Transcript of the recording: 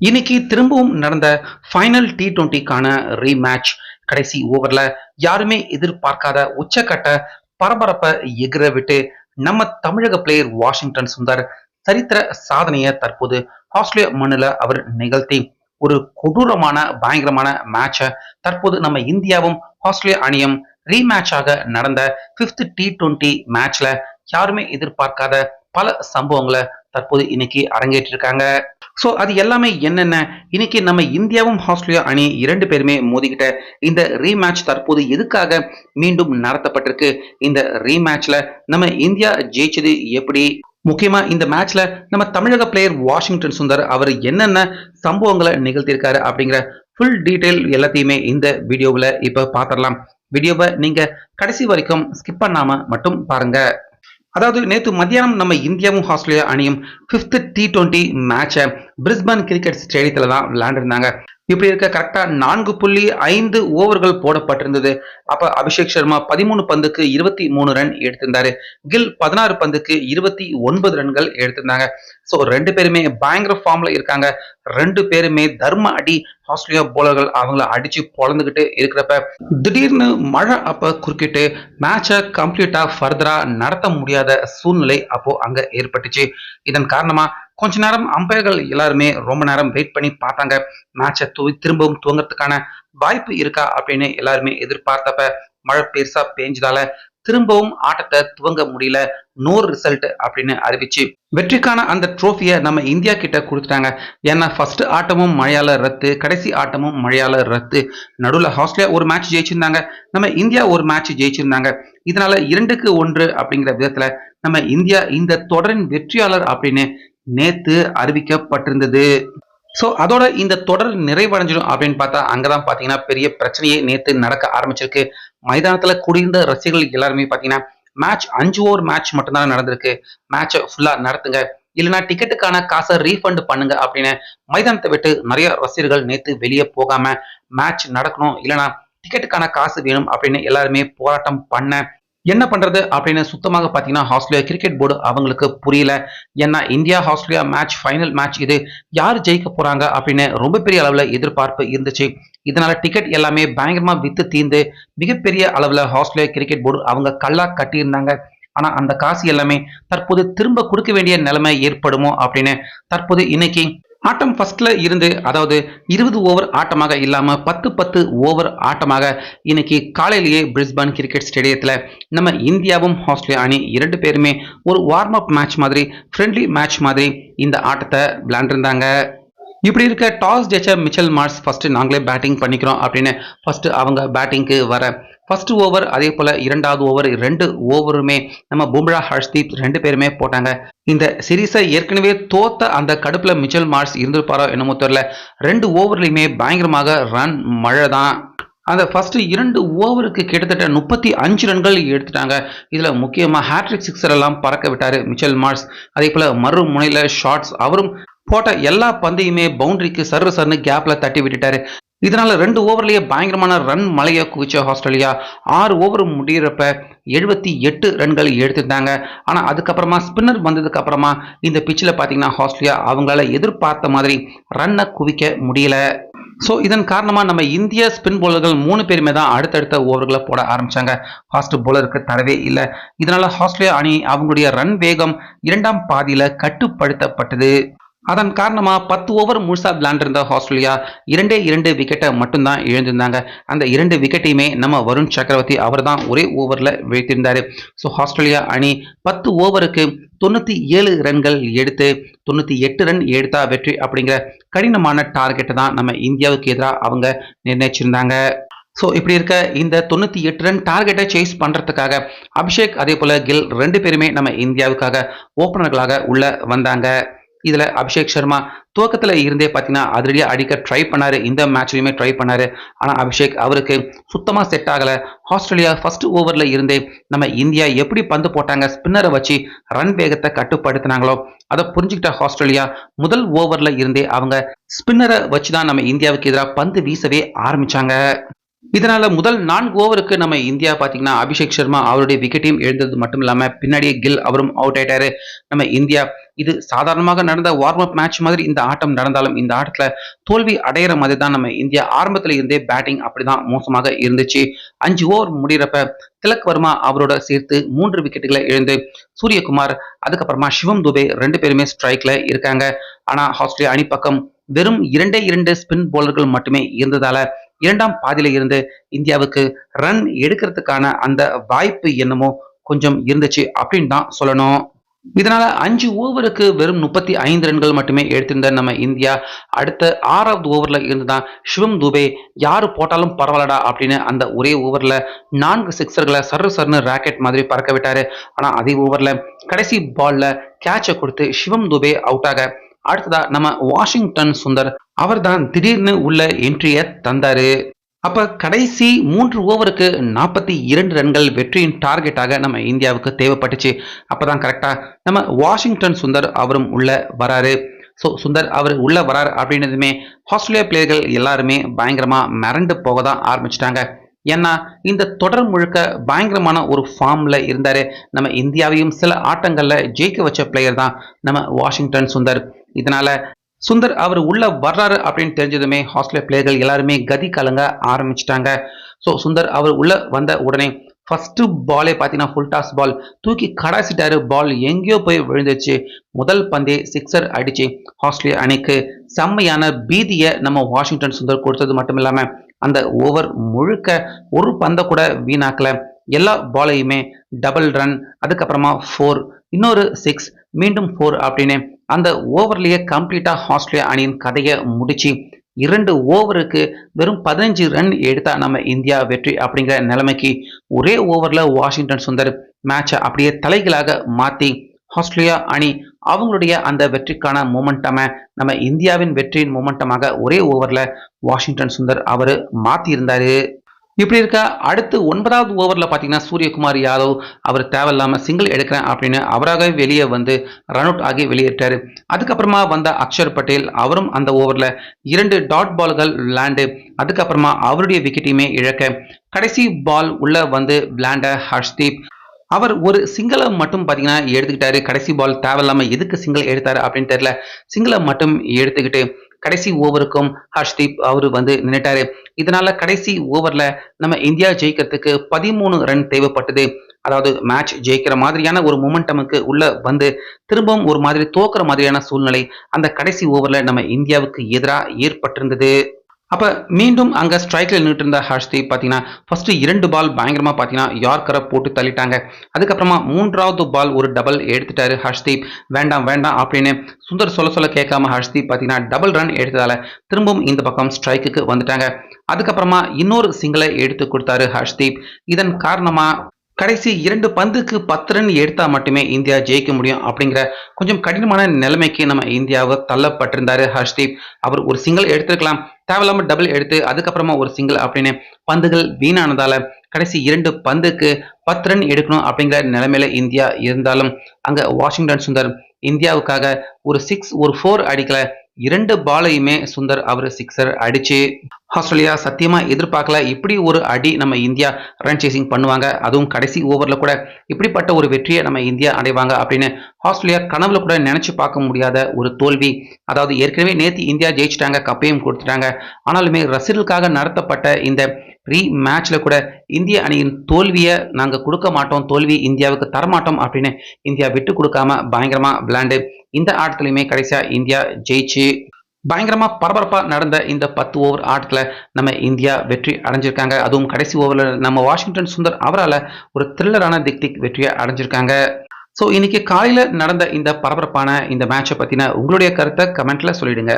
இன்னைக்கு திரும்பவும் நடந்த ஃபைனல் டி டுவெண்ட்டிக்கான ரீமேட்ச் கடைசி ஓவர்ல யாருமே எதிர்பார்க்காத உச்சக்கட்ட பரபரப்பை எகிர விட்டு நம்ம தமிழக பிளேயர் வாஷிங்டன் சுந்தர் சரித்திர சாதனையை தற்போது ஆஸ்திரேலிய மண்ணில் அவர் நிகழ்த்தி ஒரு கொடூரமான பயங்கரமான மேட்சை தற்போது நம்ம இந்தியாவும் ஆஸ்திரேலிய அணியும் ரீமேட்சாக நடந்த பிப்த் டி டுவெண்ட்டி மேட்ச்ல யாருமே எதிர்பார்க்காத பல சம்பவங்களை தற்போது இன்னைக்கு அரங்கேற்றிருக்காங்க. ஸோ அது எல்லாமே என்னென்ன? இன்னைக்கு நம்ம இந்தியாவும் ஆஸ்திரேலியா அணி இரண்டு பேருமே மோதிக்கிட்ட இந்த ரீமேட்ச் தற்போது எதுக்காக மீண்டும் நடத்தப்பட்டிருக்கு? இந்த ரீமேட்ச்ல நம்ம இந்தியா ஜெயிச்சது எப்படி? முக்கியமா இந்த மேட்ச்ல நம்ம தமிழக பிளேயர் வாஷிங்டன் சுந்தர் அவர் என்னென்ன சம்பவங்களை நிகழ்த்தியிருக்காரு அப்படிங்கிற ஃபுல் டீட்டெயில் எல்லாத்தையுமே இந்த வீடியோவில் இப்போ பார்த்துடலாம் வீடியோவை நீங்கள் கடைசி வரைக்கும் ஸ்கிப் பண்ணாமல் மட்டும் பாருங்கள் அதாவது நேற்று மத்தியானம் நம்ம இந்தியாவும் ஆஸ்திரேலியா அணியும் ஃபிஃப்த் டி டுவெண்ட்டி மேட்சை பிரிஸ்பன் கிரிக்கெட் ஸ்டேடியத்தில் தான் விளையாண்டுருந்தாங்க. இப்படி இருக்க கரெக்டா நான்கு புள்ளி ஐந்து ஓவர்கள் போடப்பட்டிருந்தது. அப்ப அபிஷேக் சர்மா பதிமூணு பந்துக்கு இருபத்தி மூணு ரன் எடுத்திருந்தாரு. கில் பதினாறு பந்துக்கு இருபத்தி ஒன்பது ரன்கள் எடுத்திருந்தாங்க. ஸோ ரெண்டு பேருமே பயங்கர ஃபார்ம்ல இருக்காங்க. ரெண்டு பேருமே தர்ம அடி ஆஸ்திரேலியா போலர்கள் அவங்கள அடிச்சு பொழந்துகிட்டு இருக்கிறப்ப திடீர்னு மழை அப்ப குறுக்கிட்டு மேட்சை கம்ப்ளீட்டா ஃபர்தரா நடத்த முடியாத சூழ்நிலை அப்போ அங்க ஏற்பட்டுச்சு. இதன் காரணமா கொஞ்ச நேரம் அம்பையர்கள் எல்லாருமே ரொம்ப நேரம் வெயிட் பண்ணி பார்த்தாங்க. மேட்சை தூ திரும்பவும் துவங்கறதுக்கான வாய்ப்பு இருக்கா அப்படின்னு எல்லாருமே எதிர்பார்த்தப்ப மழை பெருசா பேஞ்சதால திரும்பவும் ஆட்டத்தை துவங்க முடியல. நூறு ரிசல்ட் அப்படின்னு அறிவிச்சு வெற்றிக்கான அந்த ட்ரோஃபியை நம்ம இந்தியா கிட்ட கொடுத்துட்டாங்க. ஏன்னா ஃபர்ஸ்ட் ஆட்டமும் மழையால ரத்து கடைசி ஆட்டமும் மழையால ரத்து. நடுவில் ஆஸ்திரேலியா ஒரு மேட்ச் ஜெயிச்சிருந்தாங்க. நம்ம இந்தியா ஒரு மேட்ச் ஜெயிச்சிருந்தாங்க. இதனால இரண்டுக்கு ஒன்று அப்படிங்கிற விதத்துல நம்ம இந்தியா இந்த தொடரின் வெற்றியாளர் அப்படின்னு நேத்து அறிவிக்கப்பட்டிருந்தது. ஸோ அதோட இந்த தொடர் நிறைவடைஞ்சிடும் அப்படின்னு பார்த்தா அங்கதான் பாத்தீங்கன்னா பெரிய பிரச்சனையே நேத்து நடக்க ஆரம்பிச்சிருக்கு. மைதானத்துல கூடியிருந்த ரசிகர்கள் எல்லாருமே பாத்தீங்கன்னா மேட்ச் அஞ்சு ஓவர் மேட்ச் மட்டும்தான் நடந்திருக்கு. மேட்சை ஃபுல்லா நடத்துங்க. இல்லைன்னா டிக்கெட்டுக்கான காசை ரீஃபண்ட் பண்ணுங்க அப்படின்னு மைதானத்தை விட்டு நிறைய ரசிகர்கள் நேத்து வெளியே போகாம மேட்ச் நடக்கணும். இல்லைன்னா டிக்கெட்டுக்கான காசு வேணும் அப்படின்னு எல்லாருமே போராட்டம் பண்ண என்ன பண்றது அப்படின்னு சுத்தமாக பார்த்தீங்கன்னா ஆஸ்திரேலியா கிரிக்கெட் போர்டு அவங்களுக்கு புரியல. ஏன்னா India Australia match final match இது யார் ஜெயிக்க போறாங்க அப்படின்னு ரொம்ப பெரிய அளவில் எதிர்பார்ப்பு இருந்துச்சு. இதனால டிக்கெட் எல்லாமே பயங்கரமா வித்து தீர்ந்து மிகப்பெரிய அளவில் ஆஸ்திரேலியா கிரிக்கெட் போர்டு அவங்க கல்லா கட்டியிருந்தாங்க. ஆனா அந்த காசு எல்லாமே தற்போது திரும்ப கொடுக்க வேண்டிய நிலைமை ஏற்படுமோ அப்படின்னு தற்போது இன்னைக்கு ஆட்டம் ஃபர்ஸ்ட்ல இருந்து அதாவது இருபது ஓவர் ஆட்டமாக இல்லாம பத்து பத்து ஓவர் ஆட்டமாக இன்னைக்கு காலையிலேயே பிரிஸ்பான் கிரிக்கெட் ஸ்டேடியத்தில் நம்ம இந்தியாவும் ஆஸ்திரேலியா அணி இரண்டு பேருமே ஒரு வார்ம் அப் மேட்ச் மாதிரி ஃப்ரெண்ட்லி மேட்ச் மாதிரி இந்த ஆட்டத்தை விளையாண்டுருந்தாங்க. இப்படி இருக்க டாஸ் ஜெயிச்ச மிச்சல் மார்ஸ் ஃபஸ்ட்டு நாங்களே பேட்டிங் பண்ணிக்கிறோம் அப்படின்னு ஃபஸ்ட்டு அவங்க பேட்டிங்க்கு வர ஃபர்ஸ்ட் ஓவர் அதே போல் இரண்டாவது ஓவர் ரெண்டு ஓவருமே நம்ம பும்ரா ஹர்ஷ்தீப் ரெண்டு பேருமே போட்டாங்க. இந்த சீரீஸை ஏற்கனவே தோத்த அந்த கடுப்பில் மிச்சல் மார்ஸ் இருந்திருப்பாரோ என்னமோ தெரியல. ரெண்டு ஓவர்லையுமே பயங்கரமாக ரன் மழை தான் அந்த ஃபஸ்ட்டு இரண்டு ஓவருக்கு கிட்டத்தட்ட முப்பத்தி அஞ்சு ரன்கள் எடுத்துட்டாங்க. இதில் முக்கியமாக ஹேட்ரிக் சிக்ஸர் எல்லாம் பறக்க விட்டார் மிச்சல் மார்ஸ் அதே போல் மறு முனையில் ஷார்ட்ஸ் அவரும் போட்ட எல்லா பந்தையுமே பவுண்டரிக்கு சர்ரு சர்னு கேப்பில் தட்டி விட்டுட்டாரு. இதனால ரெண்டு ஓவர்லேயே பயங்கரமான ரன் மலையை குவிச்ச ஆஸ்திரேலியா ஆறு ஓவர் முடிகிறப்ப எழுபத்தி எட்டு ரன்கள் எடுத்திருந்தாங்க. ஆனால் அதுக்கப்புறமா ஸ்பின்னர் வந்ததுக்கு அப்புறமா இந்த பிச்சில் பார்த்தீங்கன்னா ஆஸ்திரேலியா அவங்களால எதிர்பார்த்த மாதிரி ரன்னை குவிக்க முடியல. ஸோ இதன் காரணமாக நம்ம இந்திய ஸ்பின் போலர்கள் மூணு பேருமே தான் அடுத்தடுத்த ஓவர்களை போட ஆரம்பித்தாங்க ஃபாஸ்ட் போலருக்கு தரவே இல்லை. இதனால் ஆஸ்திரேலியா அணி அவங்களுடைய ரன் வேகம் இரண்டாம் பாதியில் கட்டுப்படுத்தப்பட்டது. அதன் காரணமா பத்து ஓவர் முழுசா விளாண்டிருந்த ஆஸ்திரேலியா இரண்டே இரண்டு விக்கெட்டை மட்டும்தான் இழந்திருந்தாங்க. அந்த இரண்டு விக்கெட்டையுமே நம்ம வருண் சக்கரவர்த்தி அவர் தான் ஒரே ஓவரில் வீழ்த்திருந்தாரு ஸோ ஆஸ்திரேலியா அணி பத்து ஓவருக்கு தொண்ணூற்றி ஏழு ரன்கள் எடுத்து தொண்ணூற்றி எட்டு ரன் எடுத்தா வெற்றி அப்படிங்கிற கடினமான டார்கெட்டை தான் நம்ம இந்தியாவுக்கு எதிராக அவங்க நிர்ணயிச்சிருந்தாங்க. ஸோ இப்படி இருக்க இந்த தொண்ணூற்றி எட்டு ரன் டார்கெட்டை சேஸ் பண்ணுறதுக்காக அபிஷேக் அதே போல் கில் ரெண்டு பேருமே நம்ம இந்தியாவுக்காக ஓப்பனர்களாக உள்ள வந்தாங்க. இதில் அபிஷேக் சர்மா துவக்கத்தில் இருந்தே பார்த்தீங்கன்னா அதிரடியாக அடிக்க ட்ரை பண்ணாரு. இந்த மேட்ச்லையுமே ட்ரை பண்ணாரு. ஆனால் அபிஷேக் அவருக்கு சுத்தமாக செட் ஆகலை. ஆஸ்திரேலியா ஃபர்ஸ்ட் ஓவரில் இருந்தே நம்ம இந்தியா எப்படி பந்து போட்டாங்க ஸ்பின்னரை வச்சு ரன் வேகத்தை கட்டுப்படுத்தினாங்களோ அதை புரிஞ்சுக்கிட்ட ஆஸ்திரேலியா முதல் ஓவரில் இருந்தே அவங்க ஸ்பின்னரை வச்சு தான் நம்ம இந்தியாவுக்கு எதிராக பந்து வீசவே ஆரம்பிச்சாங்க. இதனால முதல் நான்கு ஓவருக்கு நம்ம இந்தியா பார்த்தீங்கன்னா அபிஷேக் சர்மா அவருடைய விக்கெட்டையும் எழுந்தது மட்டும் இல்லாமல் பின்னாடியே கில் அவரும் அவுட் ஆயிட்டாரு. நம்ம இந்தியா இது சாதாரணமாக நடந்த வார்ம் அப் மேட்ச் மாதிரி இந்த ஆட்டம் நடந்தாலும் இந்த ஆட்டத்தில் தோல்வி அடையிற மாதிரி தான் நம்ம இந்தியா ஆரம்பத்தில் இருந்தே பேட்டிங் அப்படிதான் மோசமாக இருந்துச்சு. அஞ்சு ஓவர் முடிகிறப்ப திலக் வர்மா அவரோட சேர்த்து மூன்று விக்கெட்டுகளை எழுந்து சூரியகுமார் அதுக்கப்புறமா சிவம் துபே ரெண்டு பேருமே ஸ்ட்ரைக்ல இருக்காங்க. ஆனால் ஆஸ்திரேலியா அணி பக்கம் வெறும் இரண்டே இரண்டு ஸ்பின் போலர்கள் மட்டுமே இருந்ததால இரண்டாம் பாதியில இருந்து இந்தியாவுக்கு ரன் எடுக்கிறதுக்கான அந்த வாய்ப்பு என்னமோ கொஞ்சம் இருந்துச்சு அப்படின்னு தான் சொல்லணும். இதனால அஞ்சு ஓவருக்கு வெறும் முப்பத்தி ஐந்து ரன்கள் மட்டுமே எடுத்திருந்த நம்ம இந்தியா அடுத்த ஆறாவது ஓவர்ல இருந்து தான் சிவம் துபே யாரு போட்டாலும் பரவாயில்லடா அப்படின்னு அந்த ஒரே ஓவர்ல நான்கு சிக்ஸர்களை சர்ரு சர்னு ராக்கெட் மாதிரி பறக்க விட்டாரு. ஆனா அதே ஓவர்ல கடைசி பால்ல கேட்சை கொடுத்து சிவம் துபே அவுட் ஆக அடுத்ததா நம்ம வாஷிங்டன் சுந்தர் அவர் தான் திடீர்னு உள்ள என்ட்ரியை தந்தாரு. அப்ப கடைசி மூன்று ஓவருக்கு நாற்பத்தி இரண்டு ரன்கள் வெற்றியின் டார்கெட்டாக நம்ம இந்தியாவுக்கு தேவைப்பட்டுச்சு. அப்பதான் கரெக்டா நம்ம வாஷிங்டன் சுந்தர் அவரும் உள்ள வராரு. ஸோ சுந்தர் அவர் உள்ள வராரு அப்படின்னதுமே ஆஸ்திரேலியா பிளேயர்கள் எல்லாருமே பயங்கரமா மிரண்டு போக தான் ஆரம்பிச்சிட்டாங்க. ஏன்னா இந்த தொடர் முழுக்க பயங்கரமான ஒரு ஃபார்ம்ல இருந்தாரு. நம்ம இந்தியாவையும் சில ஆட்டங்கள்ல ஜெயிக்க வச்ச பிளேயர் தான் நம்ம வாஷிங்டன் சுந்தர். இதனால சுந்தர் அவர் உள்ள வர்றாரு அப்படின்னு தெரிஞ்சதுமே ஹாஸ்டலில் பிளேயர்கள் எல்லாருமே கதி கலங்க ஆரம்பிச்சிட்டாங்க. ஸோ சுந்தர் அவர் உள்ள வந்த உடனே ஃபஸ்ட்டு பாலே பார்த்தீங்கன்னா ஃபுல் டாஸ் பால் தூக்கி கடாசிட்டாரு. பால் எங்கேயோ போய் விழுந்துச்சு முதல் பந்தே சிக்ஸர் அடிச்சு ஆஸ்திரேலியா அணிக்கு செம்மையான பீதியை நம்ம வாஷிங்டன் சுந்தர் கொடுத்தது மட்டும் இல்லாமல் அந்த ஓவர் முழுக்க ஒரு பந்தை கூட வீணாக்கல. எல்லா பாலையுமே டபுள் ரன் அதுக்கப்புறமா ஃபோர் இன்னொரு சிக்ஸ் மீண்டும் ஃபோர் அப்படின்னு அந்த ஓவர்லேயே கம்ப்ளீட்டாக ஆஸ்திரேலியா அணியின் கதையை முடிச்சு இரண்டு ஓவருக்கு வெறும் பதினஞ்சு ரன் எடுத்தா நம்ம இந்தியா வெற்றி அப்படிங்கிற நிலைமைக்கு ஒரே ஓவரில் வாஷிங்டன் சுந்தர் மேட்சை அப்படியே தலைகளாக மாற்றி ஆஸ்திரேலியா அணி அவங்களுடைய அந்த வெற்றிக்கான மூமெண்டமை நம்ம இந்தியாவின் வெற்றியின் மூமெண்டமாக ஒரே ஓவரில் வாஷிங்டன் சுந்தர் அவர் மாற்றியிருந்தார் இப்படி இருக்க அடுத்து ஒன்பதாவது ஓவரில் பார்த்தீங்கன்னா சூரியகுமார் யாதவ் அவர் தேவையில்லாமல் சிங்கிள் எடுக்கிறேன் அப்படின்னு அவராகவே வெளியே வந்து ரன் அவுட் ஆகி வெளியேற்றாரு அதுக்கப்புறமா வந்த அக்ஷர் பட்டேல் அவரும் அந்த ஓவரில் இரண்டு டாட் பால்கள் விளாண்டு அதுக்கப்புறமா அவருடைய விக்கெட்டையுமே இழக்க கடைசி பால் உள்ள வந்து விளாண்ட ஹர்ஷ்தீப். அவர் ஒரு சிங்கிளை மட்டும் பார்த்தீங்கன்னா எடுத்துக்கிட்டாரு. கடைசி பால் தேவையில்லாமல் எதுக்கு சிங்கிள் எடுத்தாரு அப்படின்னு தெரியல. சிங்கிளை மட்டும் எடுத்துக்கிட்டு கடைசி ஓவருக்கும் ஹர்ஷ்தீப் அவர் வந்து நின்னுட்டாரு. இதனால கடைசி ஓவர்ல நம்ம இந்தியா ஜெயிக்கிறதுக்கு பதிமூணு ரன் தேவைப்பட்டது. அதாவது மேட்ச் ஜெயிக்கிற மாதிரியான ஒரு மொமெண்டமுக்கு உள்ள வந்து திரும்பவும் ஒரு மாதிரி தோக்குற மாதிரியான சூழ்நிலை அந்த கடைசி ஓவர்ல நம்ம இந்தியாவுக்கு எதிராக ஏற்பட்டிருந்தது. அப்போ மீண்டும் அங்கே ஸ்ட்ரைக்கில் நின்றுட்டு இருந்த ஹர்ஷ்தீப் பார்த்தீங்கன்னா ஃபர்ஸ்ட் இரண்டு பால் பயங்கரமாக பார்த்தீங்கன்னா யார்கரை போட்டு தள்ளிட்டாங்க. அதுக்கப்புறமா மூன்றாவது பால் ஒரு டபுள் எடுத்துட்டாரு ஹர்ஷ்தீப் வேண்டாம் வேண்டாம் அப்படின்னு சுந்தர் சொல்ல சொல்ல கேட்காம ஹர்ஷ்தீப் பார்த்தீங்கன்னா டபுள் ரன் எடுத்ததால திரும்பவும் இந்த பக்கம் ஸ்ட்ரைக்குக்கு வந்துட்டாங்க. அதுக்கப்புறமா இன்னொரு சிங்கிளை எடுத்து கொடுத்தாரு ஹர்ஷ்தீப் இதன் காரணமாக கடைசி இரண்டு பந்துக்கு பத்து ரன் எடுத்தா மட்டுமே இந்தியா ஜெயிக்க முடியும் அப்படிங்கிற கொஞ்சம் கடினமான நிலைமைக்கு நம்ம இந்தியாவை தள்ளப்பட்டிருந்தாரு ஹர்ஷ்தீப். அவர் ஒரு சிங்கிள் எடுத்திருக்கலாம். தேவையில்லாமல் டபுள் எடுத்து அதுக்கப்புறமா ஒரு சிங்கிள் அப்படின்னு பந்துகள் வீணானதால கடைசி இரண்டு பந்துக்கு பத்து ரன் எடுக்கணும் அப்படிங்கிற நிலைமையில இந்தியா இருந்தாலும் அங்க வாஷிங்டன் சுந்தர் இந்தியாவுக்காக ஒரு சிக்ஸ் ஒரு ஃபோர் அடிக்கல. இரண்டு பாலையுமே சுந்தர் அவர் சிக்ஸர் அடிச்சு ஆஸ்திரேலியா சத்தியமாக எதிர்பார்க்கல. இப்படி ஒரு அடி நம்ம இந்தியா ரன் சேசிங் பண்ணுவாங்க. அதுவும் கடைசி ஓவரில் கூட இப்படிப்பட்ட ஒரு வெற்றியை நம்ம இந்தியா அடைவாங்க அப்படின்னு ஆஸ்திரேலியா கனவுல கூட நினைச்சு பார்க்க முடியாத ஒரு தோல்வி. அதாவது ஏற்கனவே நேற்று இந்தியா ஜெயிச்சிட்டாங்க கப்பையும் கொடுத்துட்டாங்க. ஆனாலுமே ரசிகர்களுக்காக நடத்தப்பட்ட இந்த ரீ மேட்ச்ல கூட இந்திய அணியின் தோல்வியை நாங்கள் கொடுக்க மாட்டோம் தோல்வி இந்தியாவுக்கு தரமாட்டோம் அப்படின்னு இந்தியா விட்டு கொடுக்காம பயங்கரமாக விளையாண்டு இந்த ஆட்டத்துலையுமே கடைசியாக இந்தியா ஜெயிச்சு பயங்கரமா பரபரப்பா நடந்த இந்த பத்து ஓவர் ஆட்டத்தில் நம்ம இந்தியா வெற்றி அடைஞ்சிருக்காங்க. அதுவும் கடைசி ஓவர்ல நம்ம வாஷிங்டன் சுந்தர் அவரால் ஒரு த்ரில்லரான திக் திக் வெற்றியை அடைஞ்சிருக்காங்க. ஸோ இன்னைக்கு காலையில நடந்த இந்த பரபரப்பான இந்த மேட்சை பத்தின உங்களுடைய கருத்தை கமெண்ட்ல சொல்லிடுங்க.